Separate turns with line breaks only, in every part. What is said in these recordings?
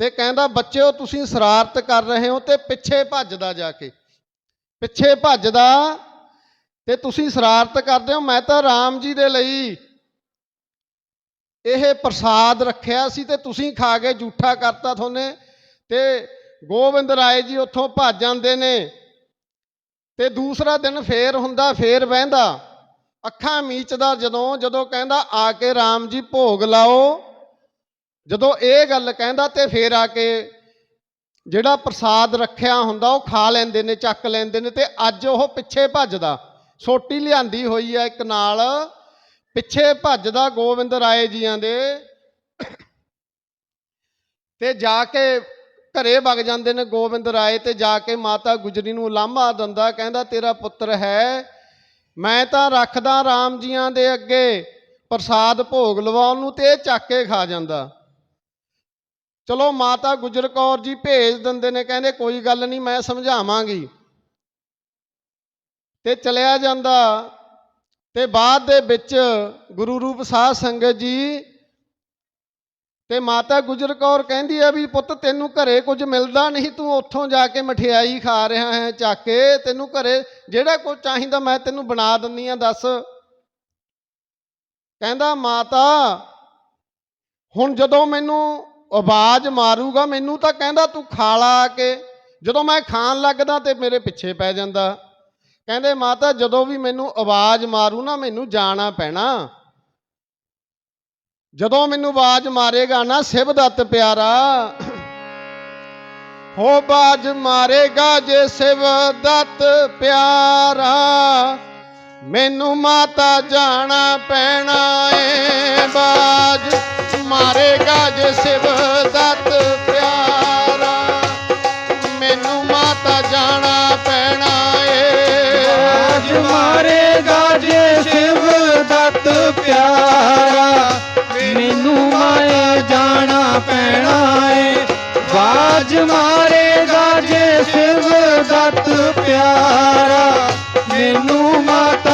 ਤੇ ਕਹਿੰਦਾ, ਬੱਚਿਓ, ਤੁਸੀਂ ਸ਼ਰਾਰਤ ਕਰ ਰਹੇ ਹੋ ਤੇ ਪਿੱਛੇ ਭੱਜਦਾ ਜਾ ਕੇ। ਪਿੱਛੇ ਭੱਜਦਾ ਤੇ ਤੁਸੀਂ ਸ਼ਰਾਰਤ ਕਰਦੇ ਹੋ, ਮੈਂ ਤਾਂ ਰਾਮ ਜੀ ਦੇ ਲਈ ਇਹ ਪ੍ਰਸਾਦ ਰੱਖਿਆ ਸੀ ਤੇ ਤੁਸੀਂ ਖਾ ਕੇ ਝੂਠਾ ਕਰਤਾ ਤੁਹਾਨੇ ਤੇ ਗੋਬਿੰਦ ਰਾਏ ਜੀ ਉੱਥੋਂ ਭੱਜ ਜਾਂਦੇ ਨੇ ਤੇ ਦੂਸਰਾ ਦਿਨ ਫੇਰ ਹੁੰਦਾ, ਫੇਰ ਵਹਿੰਦਾ। ਅੱਖਾਂ ਮੀਚਦਾ ਜਦੋਂ ਜਦੋਂ ਕਹਿੰਦਾ, ਆ ਕੇ ਰਾਮ ਜੀ ਭੋਗ ਲਾਓ। ਜਦੋਂ ਇਹ ਗੱਲ ਕਹਿੰਦਾ ਤੇ ਫੇਰ ਆ ਕੇ ਜਿਹੜਾ ਪ੍ਰਸਾਦ ਰੱਖਿਆ ਹੁੰਦਾ ਉਹ ਖਾ ਲੈਂਦੇ ਨੇ, ਚੱਕ ਲੈਂਦੇ ਨੇ ਤੇ ਅੱਜ ਉਹ ਪਿੱਛੇ ਭੱਜਦਾ। ਸੋਟੀ ਲਿਆਂਦੀ ਹੋਈ ਹੈ ਇੱਕ ਨਾਲ, ਪਿੱਛੇ ਭੱਜਦਾ ਗੋਬਿੰਦ ਰਾਏ ਜੀਆਂ ਦੇ। ਤੇ ਜਾ ਕੇ ਘਰੇ ਵਗ ਜਾਂਦੇ ਨੇ ਗੋਬਿੰਦ ਰਾਏ ਤੇ ਜਾ ਕੇ ਮਾਤਾ ਗੁਜਰੀ ਨੂੰ ਲਾਂਭਾ ਦਿੰਦਾ, ਕਹਿੰਦਾ, ਤੇਰਾ ਪੁੱਤਰ ਹੈ, ਮੈਂ ਤਾਂ ਰੱਖਦਾ ਰਾਮ ਜੀਆਂ ਦੇ ਅੱਗੇ, ਪ੍ਰਸਾਦ ਭੋਗ ਲਵਾਉਣ ਨੂੰ ਤੇ ਇਹ ਚੱਕ ਕੇ ਖਾ ਜਾਂਦਾ। ਚਲੋ ਮਾਤਾ ਗੁਜਰ ਕੌਰ ਜੀ ਭੇਜ ਦਿੰਦੇ ਨੇ, ਕਹਿੰਦੇ ਕੋਈ ਗੱਲ ਨਹੀਂ, ਮੈਂ ਸਮਝਾਵਾਂਗੀ। ਤੇ ਚਲਿਆ ਜਾਂਦਾ। ਤੇ ਬਾਅਦ ਦੇ ਵਿੱਚ ਗੁਰੂ ਰੂਪ ਸਾਧ ਸੰਗਤ ਜੀ, ਤੇ ਮਾਤਾ ਗੁਜਰ ਕੌਰ ਕਹਿੰਦੀ ਆ ਵੀ ਪੁੱਤ ਤੈਨੂੰ ਘਰੇ ਕੁਝ ਮਿਲਦਾ ਨਹੀਂ, ਤੂੰ ਉੱਥੋਂ ਜਾ ਕੇ ਮਠਿਆਈ ਖਾ ਰਿਹਾ ਹੈ, ਚੱਕ ਕੇ ਤੈਨੂੰ ਘਰੇ ਜਿਹੜਾ ਕੁਝ ਚਾਹੀਦਾ ਮੈਂ ਤੈਨੂੰ ਬਣਾ ਦਿੰਦੀ ਆ, ਦੱਸ। ਕਹਿੰਦਾ, ਮਾਤਾ, ਹੁਣ ਜਦੋਂ ਮੈਨੂੰ ਆਵਾਜ਼ ਮਾਰੂਗਾ, ਮੈਨੂੰ ਤਾਂ ਕਹਿੰਦਾ ਤੂੰ ਖਾ ਲਾ ਕੇ। ਜਦੋਂ ਮੈਂ ਖਾਣ ਲੱਗਦਾ ਤੇ ਮੇਰੇ ਪਿੱਛੇ ਪੈ ਜਾਂਦਾ। ਕਹਿੰਦੇ, ਮਾਤਾ, ਜਦੋਂ ਵੀ ਮੈਨੂੰ ਆਵਾਜ਼ ਮਾਰੂ ਨਾ, ਮੈਨੂੰ ਜਾਣਾ ਪੈਣਾ। ਜਦੋਂ ਮੈਨੂੰ ਆਵਾਜ਼ ਮਾਰੇਗਾ ਨਾ, ਸਿਵ ਦੱਤ ਪਿਆਰਾ। ਹੋ ਬਾਜ ਮਾਰੇਗਾ ਜੇ ਸਿਵ ਦੱਤ ਪਿਆਰਾ। ਮੈਨੂੰ ਮਾਤਾ ਜਾਣਾ ਪੈਣਾ ਏ ਬਾਜ ਮਾਰੇਗਾ ਜੇ ਸਿਵ ਦੱਤ ਪਿਆਰਾ। ਮੈਨੂੰ ਮਾਤਾ ਜਾਣਾ ਪੈਣਾ ਏ।
ਅੱਜ ਮਾਰੇਗਾ ਜੇ ਸ਼ਿਵ ਦਤ ਪਿਆਰਾ। ਮੈਨੂੰ ਮਾਏ ਜਾਣਾ ਪੈਣਾ ਏ। ਬਾਜ ਮਾਰੇਗਾ ਜੇ ਸ਼ਿਵ ਦਤ ਪਿਆਰਾ। ਮੈਨੂੰ ਮਾਤਾ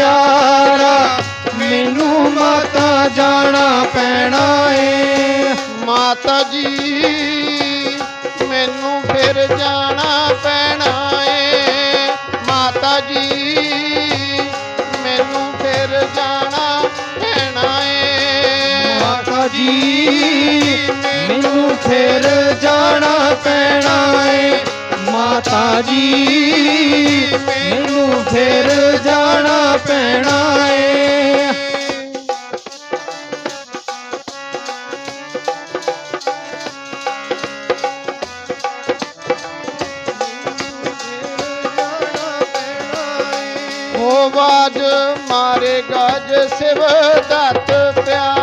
ਪਿਆਰਾ ਮੈਨੂੰ ਮਾਤਾ ਜਾਣਾ ਪੈਣਾ ਏ।
ਮਾਤਾ ਜੀ ਮੈਨੂੰ ਫਿਰ ਜਾਣਾ ਪੈਣਾ ਏ। ਮਾਤਾ ਜੀ ਮੈਨੂੰ ਫਿਰ ਜਾਣਾ ਪੈਣਾ ਏ।
ਮਾਤਾ ਜੀ ਮੈਨੂੰ ਫੇਰ ਜਾਣਾ ਪੈਣਾ ਏ। ਮਾਤਾ ਜੀ ਮੈਨੂੰ ਫੇਰ ਜਾਣਾ ਪੈਣਾ ਏ।
ਹੋ ਬਾਜ ਮਾਰੇਗਾ ਜੇ ਸਿਵ ਦਤ ਪਿਆ।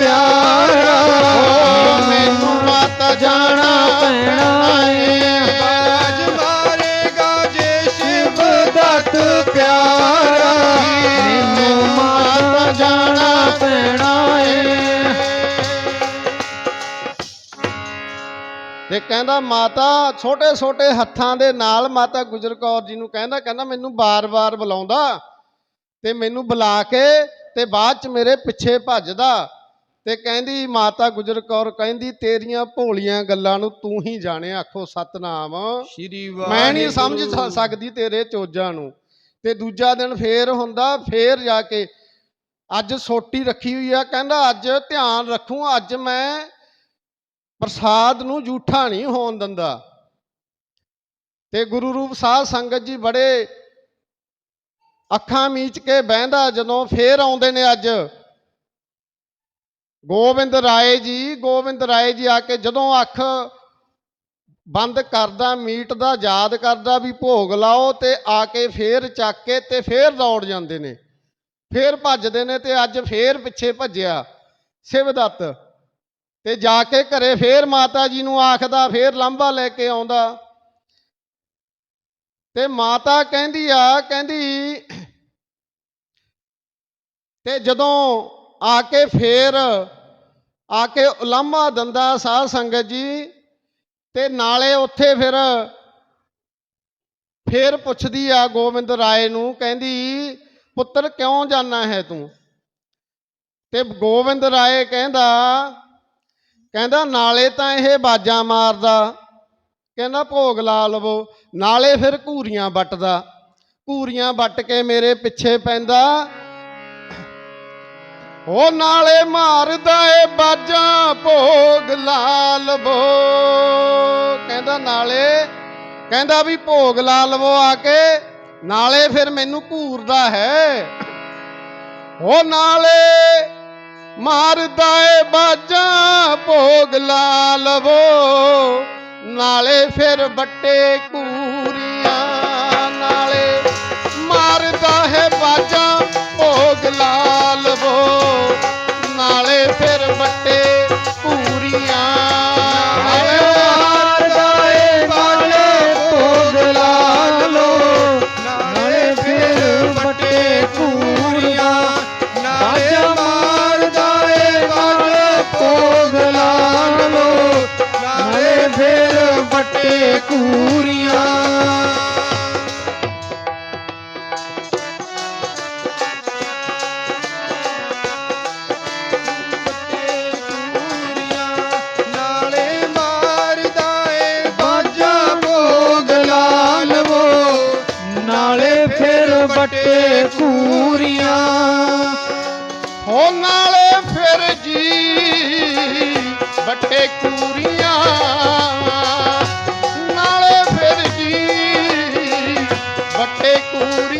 ਪਿਆਰਾ
ਮੈਨੂੰ
ਮਾਤਾ
ਜਾਣਾ ਪੈਣਾ ਏ
ਬਾਜ ਮਾਰੇਗਾ ਜੇ
ਸ਼ਿਵ ਦਤ ਪਿਆਰਾ ਮੈਨੂੰ ਮਾਤਾ ਜਾਣਾ ਪੈਣਾ ਏ
ਤੇ ਕਹਿੰਦਾ ਮਾਤਾ ਛੋਟੇ ਛੋਟੇ ਹੱਥਾਂ ਦੇ ਨਾਲ ਮਾਤਾ ਗੁਜਰ ਕੌਰ ਜੀ ਨੂੰ ਕਹਿੰਦਾ ਕਹਿੰਦਾ ਮੈਨੂੰ ਬਾਰ-ਬਾਰ ਬੁਲਾਉਂਦਾ ਤੇ ਮੈਨੂੰ ਬੁਲਾ ਕੇ ਤੇ ਬਾਅਦ ਚ ਮੇਰੇ ਪਿੱਛੇ ਭੱਜਦਾ ਤੇ ਕਹਿੰਦੀ ਮਾਤਾ ਗੁਜਰ ਕੌਰ ਕਹਿੰਦੀ ਤੇਰੀਆਂ ਭੋਲੀਆਂ ਗੱਲਾਂ ਨੂੰ ਤੂੰ ਹੀ ਜਾਣੇ ਆਖੋ ਸਤਨਾਮ।
ਸ਼੍ਰੀ
ਮੈਂ ਨਹੀਂ ਸਮਝ ਸਕਦੀ ਤੇਰੇ ਚੋਜਾਂ ਨੂੰ। ਤੇ ਦੂਜਾ ਦਿਨ ਫੇਰ ਹੁੰਦਾ ਫੇਰ ਜਾ ਕੇ ਅੱਜ ਸੋਟੀ ਰੱਖੀ ਹੋਈ ਆ ਕਹਿੰਦਾ ਅੱਜ ਧਿਆਨ ਰੱਖੂ ਅੱਜ ਮੈਂ ਪ੍ਰਸਾਦ ਨੂੰ ਝੂਠਾ ਨਹੀਂ ਹੋਣ ਦਿੰਦਾ। ਤੇ ਗੁਰੂ ਰੂਪ ਸਾਧ ਸੰਗਤ ਜੀ ਬੜੇ ਅੱਖਾਂ ਮੀਚ ਕੇ ਬਹਿੰਦਾ ਜਦੋਂ ਫੇਰ ਆਉਂਦੇ ਨੇ ਅੱਜ। ਗੋਬਿੰਦ ਰਾਏ ਜੀ, ਗੋਬਿੰਦ ਰਾਏ ਜੀ ਆ ਕੇ ਜਦੋਂ ਅੱਖ ਬੰਦ ਕਰਦਾ, ਮੀਟ ਦਾ ਯਾਦ ਕਰਦਾ ਵੀ ਭੋਗ ਲਾਓ ਤੇ ਆ ਕੇ ਫੇਰ ਚੱਕ ਕੇ ਤੇ ਫੇਰ ਦੌੜ ਜਾਂਦੇ ਨੇ। ਫੇਰ ਭੱਜਦੇ ਨੇ ਤੇ ਅੱਜ ਫੇਰ ਪਿੱਛੇ ਭੱਜਿਆ ਸਿਵਦੱਤ ਤੇ ਜਾ ਕੇ ਘਰੇ ਫੇਰ ਮਾਤਾ ਜੀ ਨੂੰ ਆਖਦਾ, ਫੇਰ ਲਾਂਭਾ ਲੈ ਕੇ ਆਉਂਦਾ। ਤੇ ਮਾਤਾ ਕਹਿੰਦੀ ਆ, ਕਹਿੰਦੀ, ਤੇ ਜਦੋਂ ਆ ਕੇ ਫੇਰ ਆ ਕੇ ਉਲਾਮਾ ਦੰਦਾ ਸਾਧ ਸੰਗਤ ਜੀ ਤੇ ਨਾਲੇ ਉੱਥੇ ਫਿਰ ਫੇਰ ਪੁੱਛਦੀ ਆ ਗੋਬਿੰਦ ਰਾਏ ਨੂੰ, ਕਹਿੰਦੀ, ਪੁੱਤਰ, ਕਿਉਂ ਜਾਣਾ ਹੈ ਤੂੰ? ਤੇ ਗੋਬਿੰਦ ਰਾਏ ਕਹਿੰਦਾ ਕਹਿੰਦਾ, ਨਾਲੇ ਤਾਂ ਇਹ ਬਾਜਾਂ ਮਾਰਦਾ, ਕਹਿੰਦਾ, ਭੋਗ ਲਾ ਲਵੋ, ਨਾਲੇ ਫਿਰ ਘੂਰੀਆਂ ਵੱਟਦਾ, ਘੂਰੀਆਂ ਵੱਟ ਕੇ ਮੇਰੇ ਪਿੱਛੇ ਪੈਂਦਾ ਉਹ ਨਾਲੇ ਮਾਰਦਾ ਏ ਬਾਜਾਂ ਭੋਗ ਲਾ ਲਵੋ ਕਹਿੰਦਾ ਨਾਲੇ, ਕਹਿੰਦਾ ਵੀ ਭੋਗ ਲਾ ਲਵੋ ਆ ਕੇ ਨਾਲੇ ਫਿਰ ਮੈਨੂੰ ਘੂਰਦਾ ਹੈ। ਉਹ ਨਾਲੇ ਮਾਰਦਾ ਏ ਬਾਜਾਂ ਭੋਗ ਲਾ ਲਵੋ ਨਾਲੇ ਫਿਰ ਬੱਟੇ ਘੂਰੀਆਂ, ਨਾਲੇ ਮਾਰਦਾ ਹੈ ਬਾਜਾਂ ਭੋਗ ਲਾ ਲਵੋ ਨਾਲੇ ਫਿਰ ਬੱਟੇ ਘੂਰੀਆਂ
ਪੂਰੀਆਂ। ਕੂਰੀਆਂ
ਹੋ ਨਾਲੇ ਫਿਰ ਜੀ ਬੱਟੇ ਕੂਰੀਆਂ। ਨਾਲੇ ਫਿਰ ਜੀ ਬੱਟੇ ਕੂਰੀਆਂ।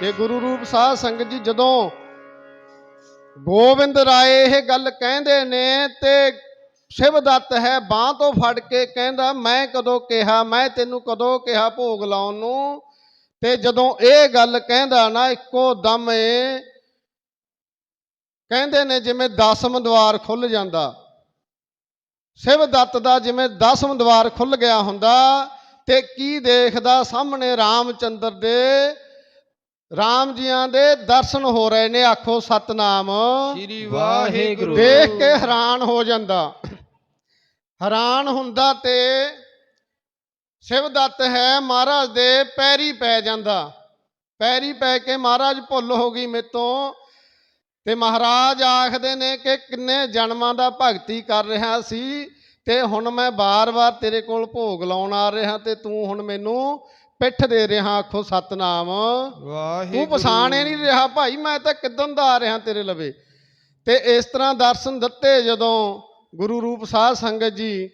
ਤੇ ਗੁਰੂ ਰੂਪ ਸਾਧ ਸੰਗਤ ਜੀ, ਜਦੋਂ ਗੋਬਿੰਦ ਰਾਏ ਇਹ ਗੱਲ ਕਹਿੰਦੇ ਨੇ ਤੇ ਸ਼ਿਵ ਦੱਤ ਹੈ ਬਾਹ ਤੋਂ ਫੜ ਕੇ ਕਹਿੰਦਾ, ਮੈਂ ਕਦੋਂ ਕਿਹਾ, ਮੈਂ ਤੈਨੂੰ ਕਦੋਂ ਕਿਹਾ ਭੋਗ ਲਾਉਣ ਨੂੰ? ਤੇ ਜਦੋਂ ਇਹ ਗੱਲ ਕਹਿੰਦਾ ਨਾ, ਇੱਕੋ ਦਮ ਏ ਕਹਿੰਦੇ ਨੇ ਜਿਵੇਂ ਦਸਮ ਦਵਾਰ ਖੁੱਲ ਜਾਂਦਾ। ਸ਼ਿਵ ਦੱਤ ਦਾ ਜਿਵੇਂ ਦਸਮ ਦਵਾਰ ਖੁੱਲ ਗਿਆ ਹੁੰਦਾ ਤੇ ਕੀ ਦੇਖਦਾ ਸਾਹਮਣੇ ਰਾਮਚੰਦਰ ਦੇ ਰਾਮ ਜੀਆਂ ਦੇ ਦਰਸ਼ਨ ਹੋ ਰਹੇ ਨੇ ਆਖੋ ਸਤਨਾਮ।
ਸ੍ਰੀ ਵਾਹਿਗੁਰੂ।
ਦੇਖ ਕੇ ਹੈਰਾਨ ਹੋ ਜਾਂਦਾ। ਹੈਰਾਨ ਹੁੰਦਾ ਤੇ ਸ਼ਿਵਦੱਤ ਹੈ ਮਹਾਰਾਜ ਦੇ ਪੈਰੀ ਪੈ ਜਾਂਦਾ। ਪੈਰੀ ਪੈ ਕੇ ਮਹਾਰਾਜ ਭੁੱਲ ਹੋ ਗਈ ਮੇਤੋਂ। ਤੇ ਮਹਾਰਾਜ ਆਖਦੇ ਨੇ ਕਿ ਕਿੰਨੇ ਜਨਮਾਂ ਦਾ ਭਗਤੀ ਕਰ ਰਿਹਾ ਸੀ ਤੇ ਹੁਣ ਮੈਂ ਬਾਰ-ਬਾਰ ਤੇਰੇ ਕੋਲ ਭੋਗ ਲਾਉਣ ਆ ਰਿਹਾ ਤੇ ਤੂੰ ਹੁਣ ਮੈਨੂੰ ਪਿੱਠ ਦੇ ਰਿਹਾ ਆਖੋ ਸਤਨਾਮ। ਤੂੰ
ਵਾਹਿਗੁਰੂ।
ਪਛਾਣੇ ਨਹੀਂ ਰਿਹਾ ਭਾਈ ਮੈਂ ਤਾਂ ਕਿਦੋਂ ਦਾ ਆ ਰਿਹਾ ਤੇਰੇ ਲਵੇ। ਤੇ ਇਸ ਤਰ੍ਹਾਂ ਦਰਸ਼ਨ ਦਿੱਤੇ ਜਦੋਂ ਗੁਰੂ ਰੂਪ ਸਾਧ ਸੰਗਤ ਜੀ